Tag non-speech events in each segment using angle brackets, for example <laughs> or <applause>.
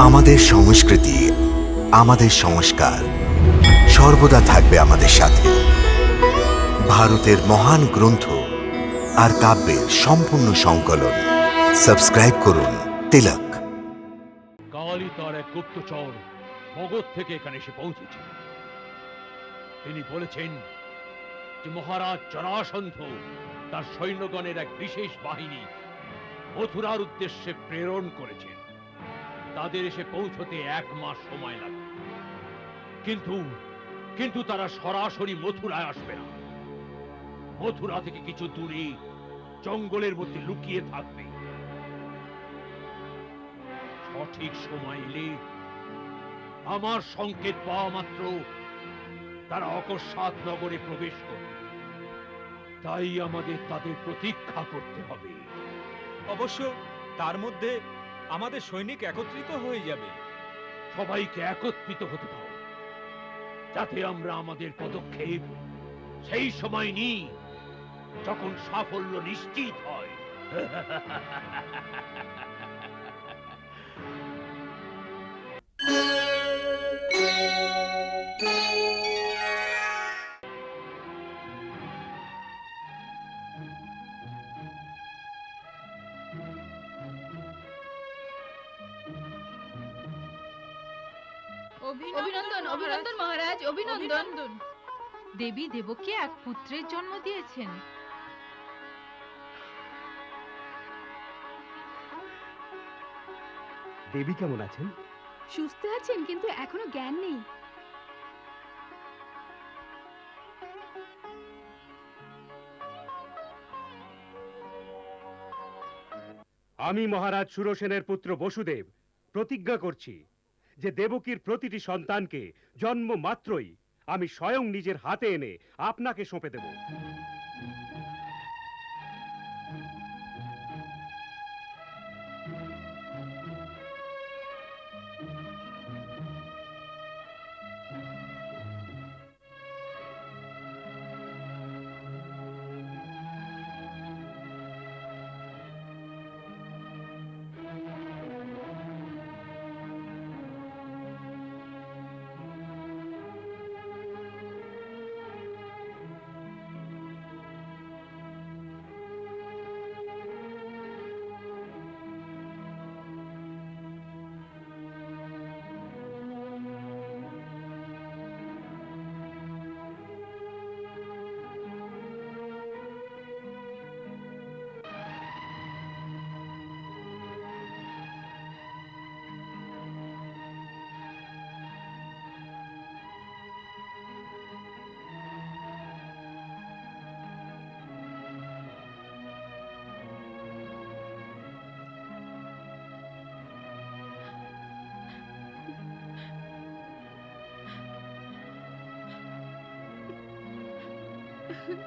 আমাদের সংস্কৃতি, আমাদের সংস্কার সর্বদা থাকবে আমাদের সাথে। ভারতের মহান গ্রন্থ আর কাব্যের সম্পূর্ণ সংকলন। সাবস্ক্রাইব করুন তিলক। কালই এক গুপ্তচর মগধ থেকে এখানে এসে পৌঁছেছে। তিনি বলেছেন যে মহারাজ জরাসন্ধ, তার সৈন্যগণের এক বিশেষ বাহিনী মথুরার উদ্দেশ্যে প্রেরণ করেছেন। তাদের এসে পৌঁছতে এক মাস সময় লাগবে কিন্তু কিন্তু তারা সরাসরি মথুরায় আসবে না। মথুরা থেকে কিছু দূরে, জঙ্গলের মধ্যে লুকিয়ে থাকবে। সঠিক সময় এলে আমার সংকেত পাওয়া মাত্র তারা অকস্মাৎ নগরে প্রবেশ করবে। তাই আমাদের তাদের প্রতীক্ষা করতে হবে। অবশ্য তার মধ্যে আমাদের সৈনিক একত্রিত হয়ে যাবে। সবাইকে একত্রিত হতে দাও, যাতে আমরা আমাদের পদক্ষেপ সেই সময় নিই, যখন সাফল্য নিশ্চিত হয়। <laughs> অভিনন্দন অভিনন্দন মহারাজ। অভিনন্দন দেবী দেবকে এক পুত্রের জন্ম দিয়েছেন। দেবী কেমন আছেন? সুস্থ আছেন কিন্তু এখনও জ্ঞান নেই। আমি মহারাজ সুরসেনের পুত্র বসুদেব প্রতিজ্ঞা করছি। যে দেবকীর প্রতিটি সন্তানকে জন্ম মাত্রই আমি স্বয়ং নিজের হাতে এনে আপনাকে সঁপে দেব। আপনার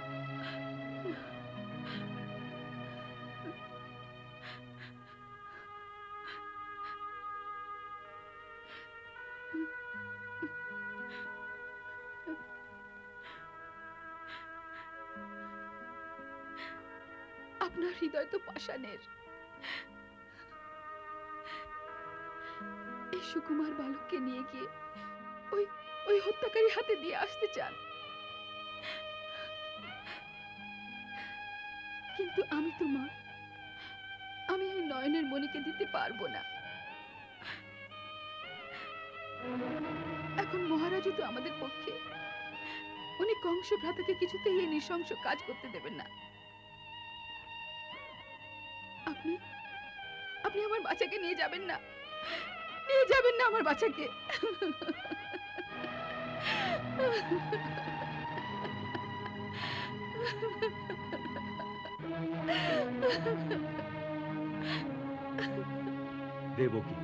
হৃদয় তো পাষাণের। এই সুকুমার বালককে নিয়ে গিয়ে ওই ওই হত্যাকারী হাতে দিয়ে আসতে চান। কিন্তু আমি তো মা, আমি ওই নয়নের মণিকে দিতে পারব না। এখন মহারাজও তো আমাদের পক্ষে। উনি কংস ভ্রাতাকে কিছুতেই এই নৃশংস কাজ করতে দেবেন না। আপনি আপনি আমার বাচ্চাকে নিয়ে যাবেন না। নিয়ে যাবেন না আমার বাচ্চাকে। <laughs> দেবকী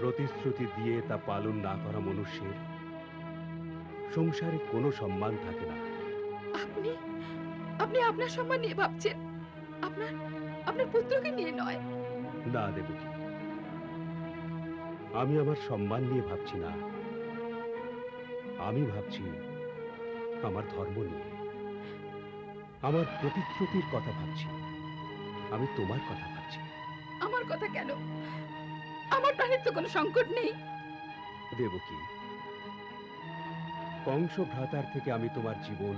প্রতিশ্রুতি দিয়ে তা পালন না করা মনুষ্যের সংসারে কোনো সম্মান থাকে না। আপনি আপনি আপনার সম্মান নিয়ে ভাবছেন। আপনার আপনার পুত্রকে নিয়ে নয়। না দেবকী আমি আমার সম্মান নিয়ে ভাবছি না। আমি ভাবছি আমার ধর্ম নিয়ে। আমার প্রতিশ্রুতির কথা ভাবছি। আমি তোমার কথা ভাবছি। আমার কথা কেন? আমার প্রাণের তো কোনো সংকট নেই। দেবকী কংস ভ্রাতার থেকে আমি তোমার জীবন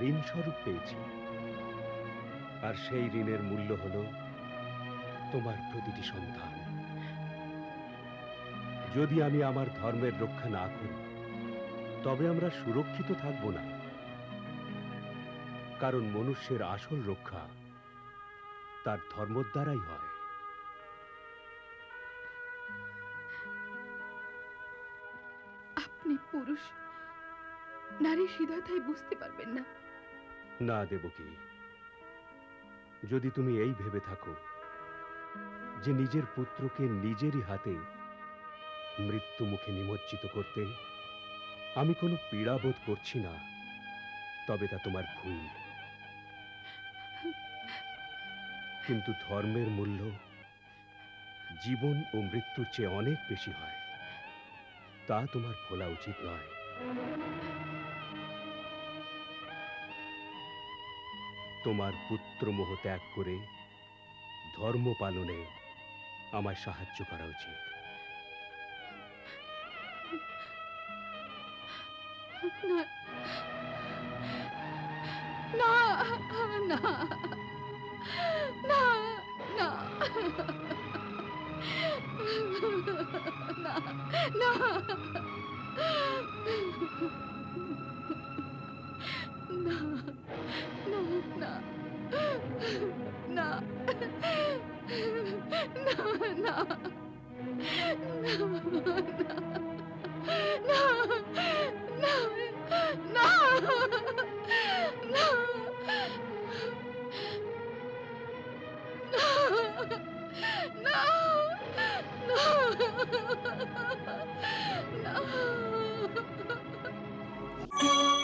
ঋণ স্বরূপ পেয়েছি। আর সেই ঋণের মূল্য হল তোমার প্রতিটি সন্তান। যদি আমি আমার ধর্মের রক্ষা না করি তবে আমরা সুরক্ষিত থাকব না। কারণ মনুষ্যের আসল রক্ষা তার ধর্ম দ্বারাই হয়। আপনি পুরুষ নারীর হৃদয় তাই বুঝতে পারবেন না। না দেবকী। যদি তুমি এই ভেবে থাকো যে নিজের পুত্রকে নিজেরই হাতে মৃত্যু মুখে নিমজ্জিত করতে আমি কোনো পীড়াবোধ করছি না তবে তা তোমার ভুল। কিন্তু ধর্মের মূল্য জীবন ও মৃত্যুর চেয়ে অনেক বেশি হয়। তা তোমার ভোলা উচিত নয়। তোমার পুত্রমোহ ত্যাগ করে ধর্ম পালনে আমায় সাহায্য করা উচিত। না না। なあなあなあなあなあなあなあなあなあなあ No! No! No! <laughs> no.